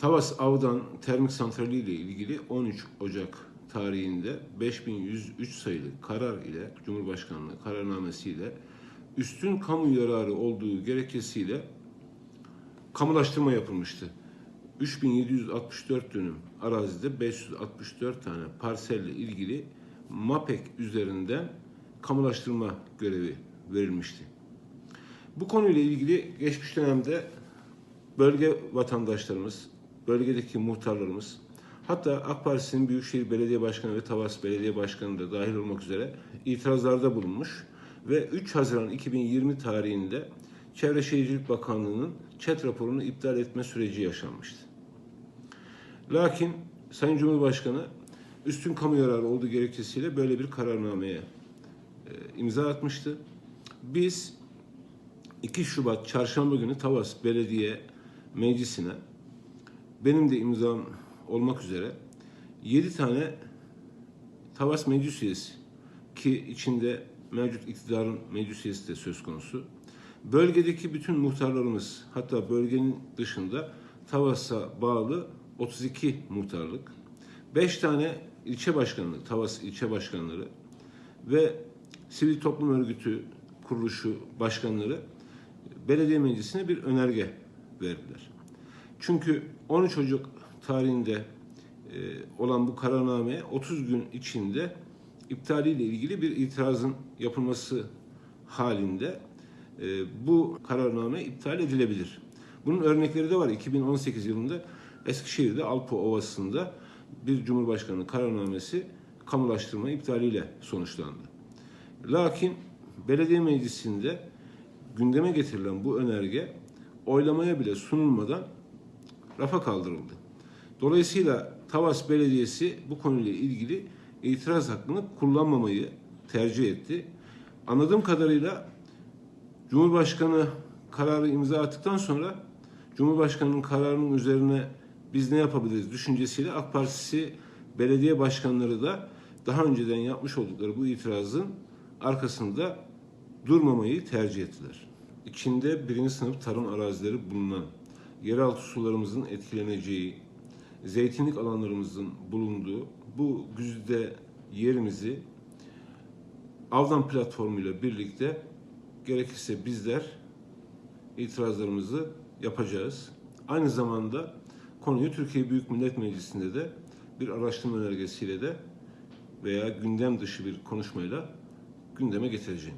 Tavas Avdan Termik Santrali ile ilgili 13 Ocak tarihinde 5103 sayılı karar ile Cumhurbaşkanlığı kararnamesiyle üstün kamu yararı olduğu gerekçesiyle kamulaştırma yapılmıştı. 3764 dönüm arazide 564 tane parselle ilgili MAPEK üzerinden kamulaştırma görevi verilmişti. Bu konuyla ilgili geçmiş dönemde bölge vatandaşlarımız, bölgedeki muhtarlarımız, hatta AK Partisi'nin Büyükşehir Belediye Başkanı ve Tavas Belediye Başkanı da dahil olmak üzere itirazlarda bulunmuş ve 3 Haziran 2020 tarihinde Çevre Şehircilik Bakanlığı'nın ÇED raporunu iptal etme süreci yaşanmıştı. Lakin Sayın Cumhurbaşkanı üstün kamu yararı olduğu gerekçesiyle böyle bir kararnameye e, imza atmıştı. Biz 2 Şubat Çarşamba günü Tavas Belediye Meclisi'ne benim de imzam olmak üzere 7 tane Tavas Meclis üyesi ki içinde mevcut iktidarın meclis üyesi de söz konusu. Bölgedeki bütün muhtarlarımız hatta bölgenin dışında Tavas'a bağlı 32 muhtarlık, 5 tane ilçe başkanlığı, Tavas ilçe başkanları ve sivil toplum örgütü kuruluşu başkanları belediye meclisine bir önerge verdiler. Çünkü 13 Ocak tarihinde e, olan bu kararnameye 30 gün içinde iptaliyle ilgili bir itirazın yapılması halinde e, bu kararname iptal edilebilir. Bunun örnekleri de var. 2018 yılında Eskişehir'de Alpo Ovası'nda bir Cumhurbaşkanı kararnamesi kamulaştırma iptaliyle sonuçlandı. Lakin belediye meclisinde gündeme getirilen bu önerge oylamaya bile sunulmadan rafa kaldırıldı. Dolayısıyla Tavas Belediyesi bu konuyla ilgili itiraz hakkını kullanmamayı tercih etti. Anladığım kadarıyla Cumhurbaşkanı kararı imza attıktan sonra Cumhurbaşkanının kararının üzerine biz ne yapabiliriz düşüncesiyle AK Partisi belediye başkanları da daha önceden yapmış oldukları bu itirazın arkasında durmamayı tercih ettiler. İçinde birinci sınıf tarım arazileri bulunan, yeraltı sularımızın etkileneceği, zeytinlik alanlarımızın bulunduğu bu güzide yerimizi Avdan platformuyla birlikte gerekirse bizler itirazlarımızı yapacağız. Aynı zamanda konuyu Türkiye Büyük Millet Meclisi'nde de bir araştırma önergesiyle de veya gündem dışı bir konuşmayla gündeme getireceğim.